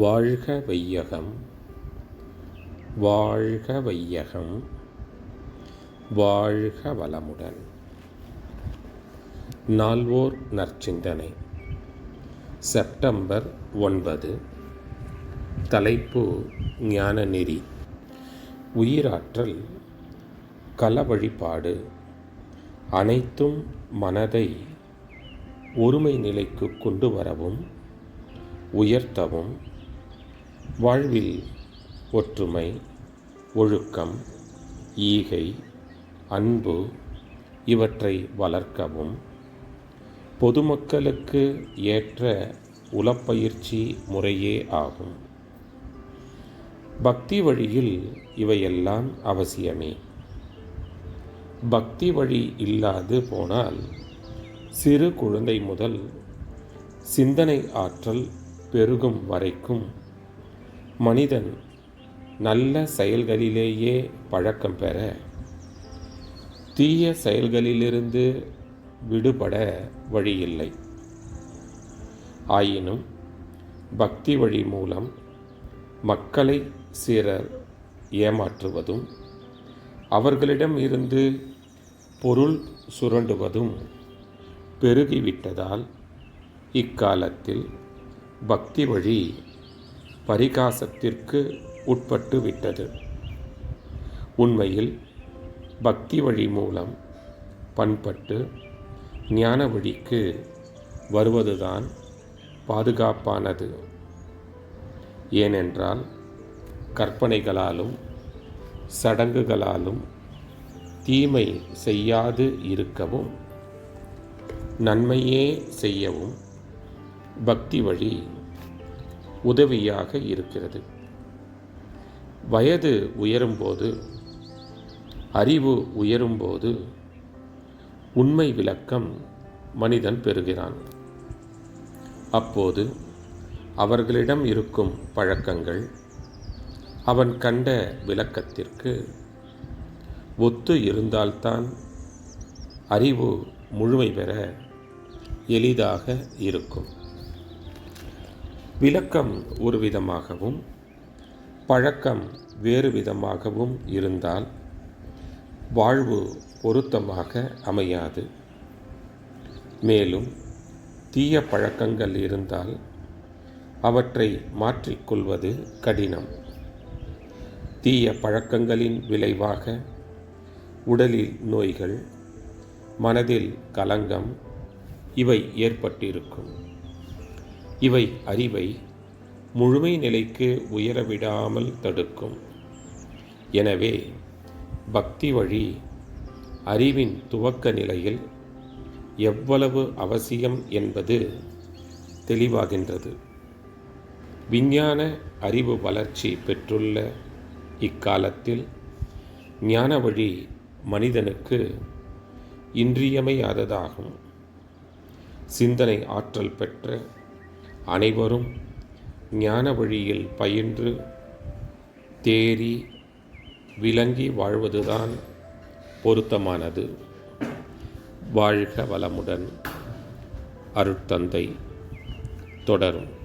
வாழ்க வையகம் வாழ்க வையகம் வாழ்க வளமுடன். நால்வோர் நற்சிந்தனை. செப்டம்பர் ஒன்பது. தலைப்பு ஞானநெறி. உயிராற்றல் கல வழிபாடு அனைத்தும் மனதை ஒருமை நிலைக்கு கொண்டு வரவும் உயர்த்தவும் வாழ்வில் ஒற்றுமை ஒழுக்கம் ஈகை அன்பு இவற்றை வளர்க்கவும். பொதுமக்களுக்கு ஏற்ற உளப்பயிற்சி முறையே ஆகும். பக்தி வழியில் இவையெல்லாம் அவசியமே. பக்தி வழி இல்லாது போனால் சிறு குழந்தை முதல் சிந்தனை ஆற்றல் பெருகும் வரைக்கும் மனிதன் நல்ல செயல்களிலேயே பழக்கம் பெற தீய செயல்களிலிருந்து விடுபட வழியில்லை. ஆயினும் பக்தி வழி மூலம் மக்களை சிறர் ஏமாற்றுவதும் அவர்களிடம் இருந்து பொருள் சுரண்டுவதும் பெருகிவிட்டதால் இக்காலத்தில் பக்தி வழி பரிகாசத்திற்கு உட்பட்டு விட்டது. உண்மையில் பக்தி வழி மூலம் பண்பட்டு ஞான வழிக்கு வருவதுதான் பாதுகாப்பானது. ஏனென்றால் கற்பனைகளாலும் சடங்குகளாலும் தீமை செய்யாது இருக்கவும் நன்மையே செய்யவும் பக்தி வழி உதவியாக இருக்கிறது. வயது உயரும்போது அறிவு உயரும்போது உண்மை விளக்கம் மனிதன் பெறுகிறான். அப்போது அவர்களிடம் இருக்கும் பழக்கங்கள் அவன் கண்ட விளக்கத்திற்கு ஒத்து இருந்தால்தான் அறிவு முழுமை பெற எளிதாக இருக்கும். விளக்கம் ஒரு விதமாகவும் பழக்கம் வேறு விதமாகவும் இருந்தால் வாழ்வு பொருத்தமாக அமையாது. மேலும் தீய பழக்கங்கள் இருந்தால் அவற்றை மாற்றிக்கொள்வது கடினம். தீய பழக்கங்களின் விளைவாக உடலில் நோய்கள் மனதில் கலங்கம் இவை ஏற்பட்டிருக்கும். இவை அறிவை முழுமை நிலைக்கு உயரவிடாமல் தடுக்கும். எனவே பக்தி வழி அறிவின் துவக்க நிலையில் எவ்வளவு அவசியம் என்பது தெளிவாகின்றது. விஞ்ஞான அறிவு வளர்ச்சி பெற்றுள்ள இக்காலத்தில் ஞான வழி மனிதனுக்கு இன்றியமையாததாகும். சிந்தனை ஆற்றல் பெற்ற அனைவரும் ஞான வழியில் பயின்று தேறி விளங்கி வாழ்வதுதான் பொருத்தமானது. வாழ்க வளமுடன் அருட்தந்தை. தொடரும்.